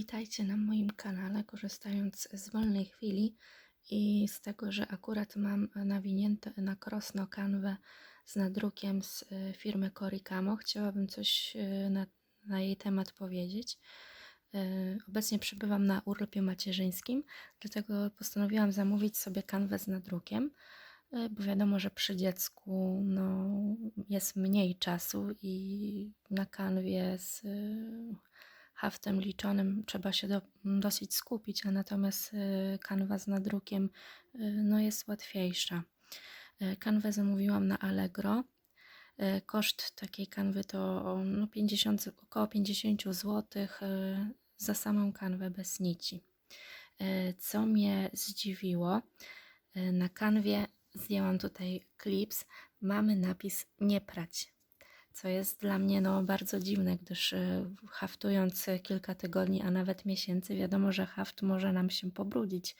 Witajcie na moim kanale, korzystając z wolnej chwili i z tego, że akurat mam nawinięte na krosno kanwę z nadrukiem z y, firmy Coricamo. Chciałabym coś y, na, na jej temat powiedzieć. Y, Obecnie przebywam na urlopie macierzyńskim, dlatego postanowiłam zamówić sobie kanwę z nadrukiem, bo wiadomo, że przy dziecku no, jest mniej czasu i na kanwie z haftem liczonym trzeba się do, dosyć skupić, a natomiast y, kanwa z nadrukiem y, no, jest łatwiejsza. Y, Kanwę zamówiłam na Allegro. Koszt takiej kanwy to no, 50, około 50 zł za samą kanwę bez nici. Co mnie zdziwiło, na kanwie zdjęłam tutaj klips, mamy napis nie prać co jest dla mnie no, bardzo dziwne, gdyż y, haftując kilka tygodni, a nawet miesięcy, wiadomo, że haft może nam się pobrudzić.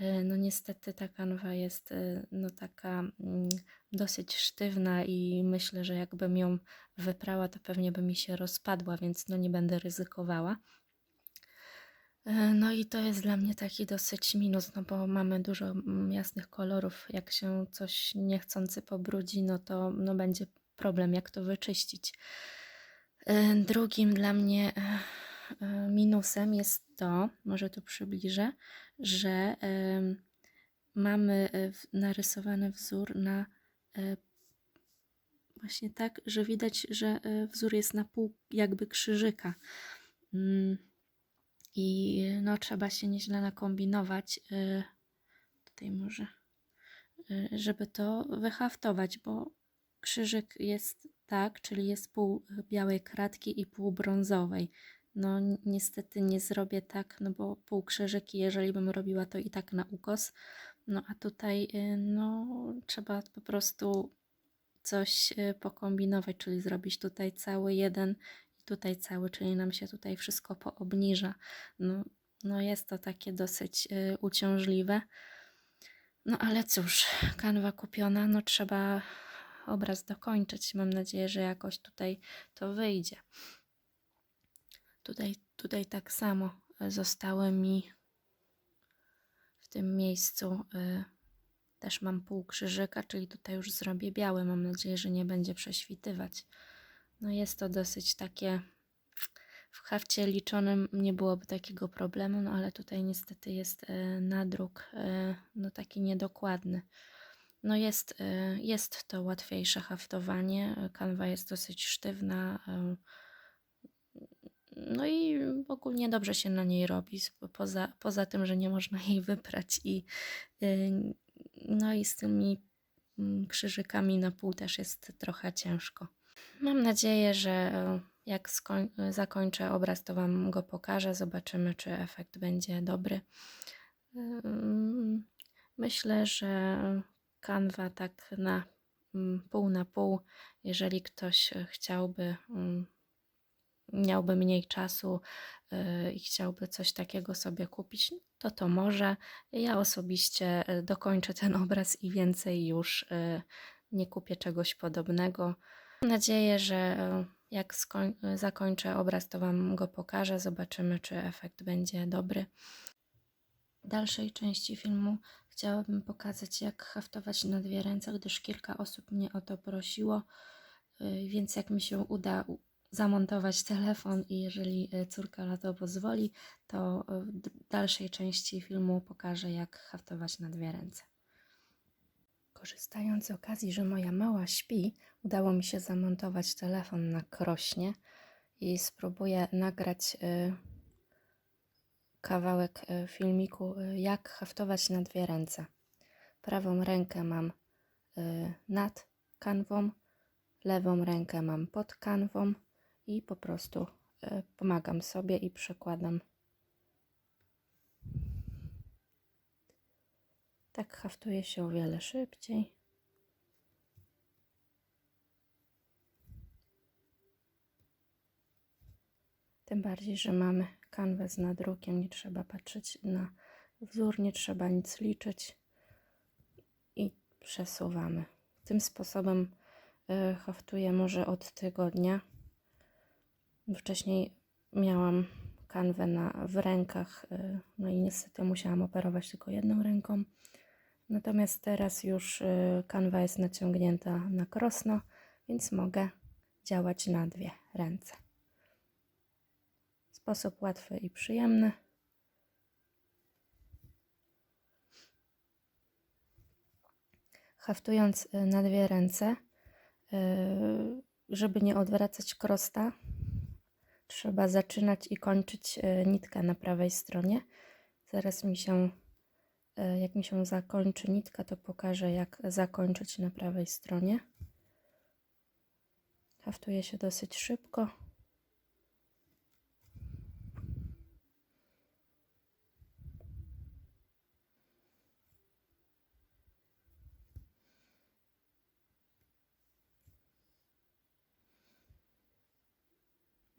Y, No niestety ta kanwa jest no, taka mm, dosyć sztywna i myślę, że jakbym ją wyprała, to pewnie by mi się rozpadła, więc no nie będę ryzykowała. E, No i to jest dla mnie taki dosyć minus, no bo mamy dużo mm, jasnych kolorów. Jak się coś niechcący pobrudzi, no to no będzie problem, jak to wyczyścić. E, Drugim dla mnie e, e, minusem jest to, może tu przybliżę, że mamy narysowany wzór na właśnie tak, że widać, że wzór jest na pół jakby krzyżyka. Mm, I no trzeba się nieźle nakombinować. Tutaj może, żeby to wyhaftować, bo krzyżyk jest tak, czyli jest pół białej kratki i pół brązowej. No ni- niestety nie zrobię tak, no bo pół krzyżyki, jeżeli bym robiła to i tak na ukos. No a tutaj y, no trzeba po prostu coś y, pokombinować, czyli zrobić tutaj cały jeden i tutaj cały, czyli nam się tutaj wszystko poobniża. No, no jest to takie dosyć uciążliwe. No ale cóż, kanwa kupiona, no trzeba obraz dokończyć. Mam nadzieję, że jakoś tutaj to wyjdzie. Tutaj, tutaj tak samo e, zostały mi w tym miejscu y, też mam pół krzyżyka, czyli tutaj już zrobię białe. Mam nadzieję, że nie będzie prześwitywać. No jest to dosyć takie w hafcie liczonym nie byłoby takiego problemu, no ale tutaj niestety jest e, nadruk e, no taki niedokładny. No jest, e, jest to łatwiejsze haftowanie. Kanwa jest dosyć sztywna. e, No i ogólnie dobrze się na niej robi. Poza, poza tym, że nie można jej wyprać i y, no i z tymi mm, krzyżykami na pół też jest trochę ciężko. Mam nadzieję, że jak zakończę obraz, to Wam go pokażę. Zobaczymy, czy efekt będzie dobry. Myślę, że kanwa tak na mm, pół na pół, jeżeli ktoś e, chciałby, mm, miałby mniej czasu y, i chciałby coś takiego sobie kupić, to to może. Ja osobiście e, dokończę ten obraz i więcej już nie kupię czegoś podobnego. Mam nadzieję, że e, jak zakończę obraz, to Wam go pokażę. Zobaczymy, czy efekt będzie dobry. W dalszej części filmu chciałabym pokazać, jak haftować na dwie ręce, gdyż kilka osób mnie o to prosiło, y, więc jak mi się uda zamontować telefon i jeżeli y, córka na to pozwoli, to y, w d- dalszej części filmu pokażę, jak haftować na dwie ręce. Korzystając z okazji, że moja mała śpi, udało mi się zamontować telefon na krośnie i spróbuję nagrać y, kawałek y, filmiku, y, jak haftować na dwie ręce. Prawą rękę mam y, nad kanwą, lewą rękę mam pod kanwą i po prostu pomagam sobie i przekładam. Tak haftuje się o wiele szybciej. Tym bardziej, że mamy kanwę z nadrukiem, nie trzeba patrzeć na wzór, nie trzeba nic liczyć i przesuwamy. Tym sposobem y, haftuję może od tygodnia. Wcześniej miałam kanwę na, w rękach, y, no i niestety musiałam operować tylko jedną ręką. Natomiast teraz już y, kanwa jest naciągnięta na krosno, więc mogę działać na dwie ręce. Sposób łatwy i przyjemny. Haftując y, na dwie ręce, y, żeby nie odwracać krosta, trzeba zaczynać i kończyć y, nitkę na prawej stronie. Zaraz mi się, jak mi się zakończy nitka, to pokażę, jak zakończyć na prawej stronie. Haftuje się dosyć szybko.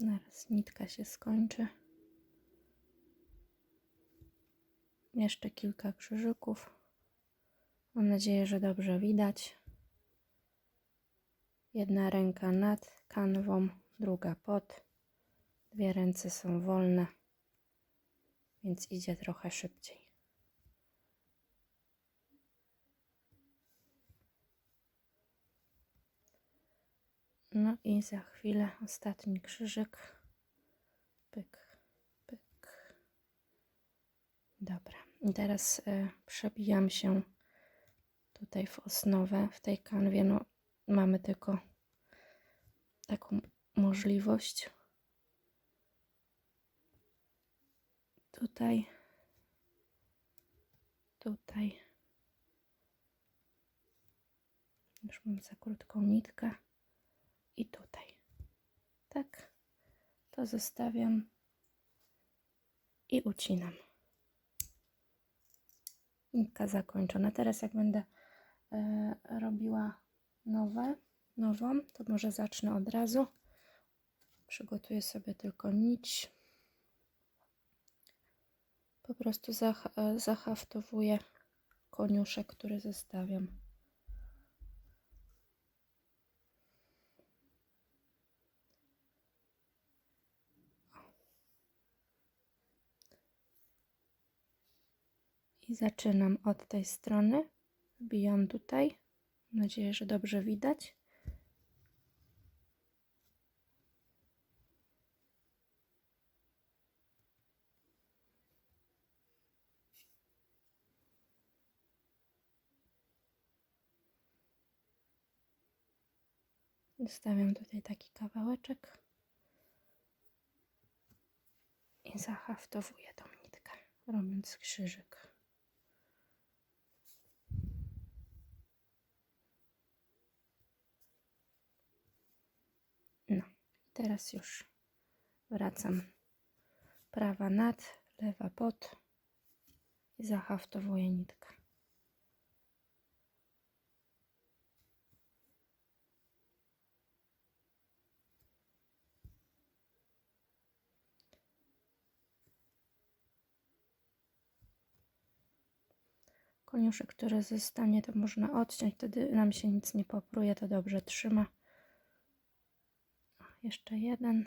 Zaraz nitka się skończy. Jeszcze kilka krzyżyków. Mam nadzieję, że dobrze widać. Jedna ręka nad kanwą, druga pod. Dwie ręce są wolne, więc idzie trochę szybciej. No i za chwilę ostatni krzyżyk. Pyk, pyk. Dobra. I teraz y, przebijam się tutaj w osnowę. W tej kanwie no, mamy tylko taką możliwość. Tutaj, tutaj. Już mam za krótką nitkę i tutaj. Tak, to zostawiam i ucinam. Nitka zakończona. Teraz jak będę e, robiła nowe, nową, to może zacznę od razu. Przygotuję sobie tylko nić. Po prostu zah e, zahaftowuję koniuszek, który zostawiam. I zaczynam od tej strony. Wbijam tutaj. Mam nadzieję, że dobrze widać. Zostawiam tutaj taki kawałeczek i zahaftowuję tą nitkę, robiąc krzyżyk. No, teraz już wracam. Prawa nad, lewa pod i zahaftowuję nitkę. Koniuszek, który zostanie, to można odciąć, wtedy nam się nic nie popruje, to dobrze trzyma. Jeszcze jeden.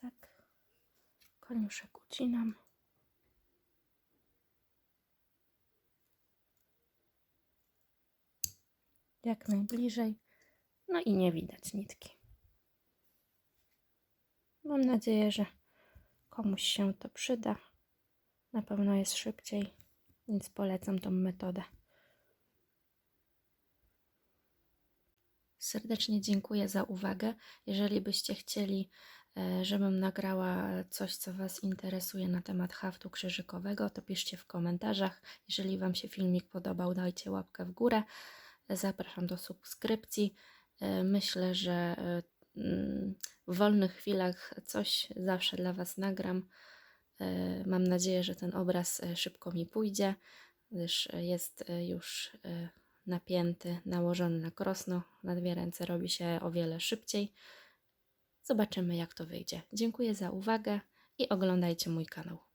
Tak. Koniuszek ucinam. Jak najbliżej. No i nie widać nitki. Mam nadzieję, że komuś się to przyda. Na pewno jest szybciej, więc polecam tą metodę. Serdecznie dziękuję za uwagę. Jeżeli byście chcieli, e, żebym nagrała coś, co Was interesuje na temat haftu krzyżykowego, to piszcie w komentarzach. Jeżeli Wam się filmik podobał, dajcie łapkę w górę. Zapraszam do subskrypcji. E, myślę, że e, mm, w wolnych chwilach coś zawsze dla Was nagram. E, mam nadzieję, że ten obraz szybko mi pójdzie, gdyż jest już napięty, nałożony na krosno. Na dwie ręce robi się o wiele szybciej. Zobaczymy, jak to wyjdzie. Dziękuję za uwagę i oglądajcie mój kanał.